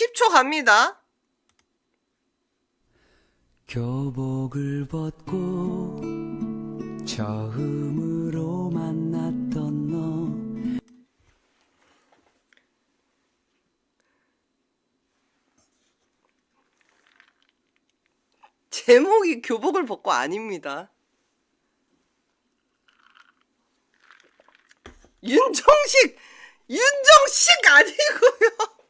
10초 갑니다. 교복을 벗고 처음으로 만났던 너 제목이 교복을 벗고 아닙니다. 윤정식, 윤정식 아니고요.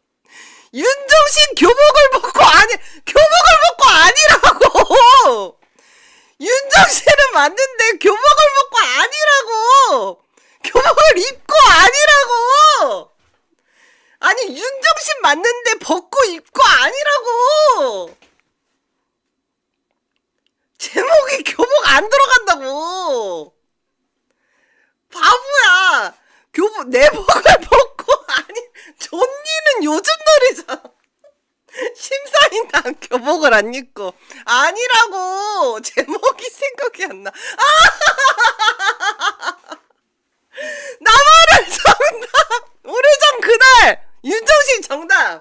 윤정식 교복을 벗고 아니, 교복을 벗고 아니라고! 맞는데 교복을 벗고 아니라고! 교복을 입고 아니라고! 아니, 윤정식 맞는데 벗고 입고 아니라고! 제목이 교복 안 들어간다고. 바보야. 교복 내복을 벗고 아니 존니는 요즘 놀이잖아. 심사인단 교복을 안 입고 아니라고 제목이 생각이 안 나. 아! 나만을 정답. 오래전 그날 윤정식 정답.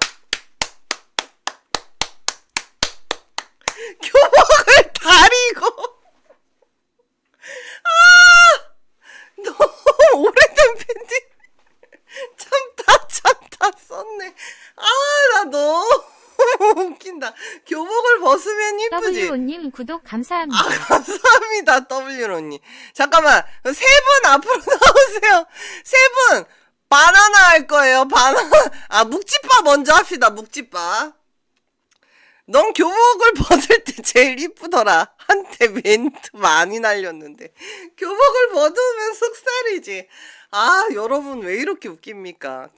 교복을 다리고 아 너무 오래된 팬티 참다 참다 썼네 아 나 너무 웃긴다 교복을 벗으면 이쁘지 W님 구독 감사합니다. 아 감사합니다 W로님 잠깐만 세 분 앞으로 나오세요 세 분 바나나 할 거예요 바나나 아 묵찌빠 먼저 합시다 묵찌빠 넌 교복을 벗을 때 제일 이쁘더라. 한테 멘트 많이 날렸는데. 교복을 벗으면 속살이지. 아, 여러분 왜 이렇게 웃깁니까?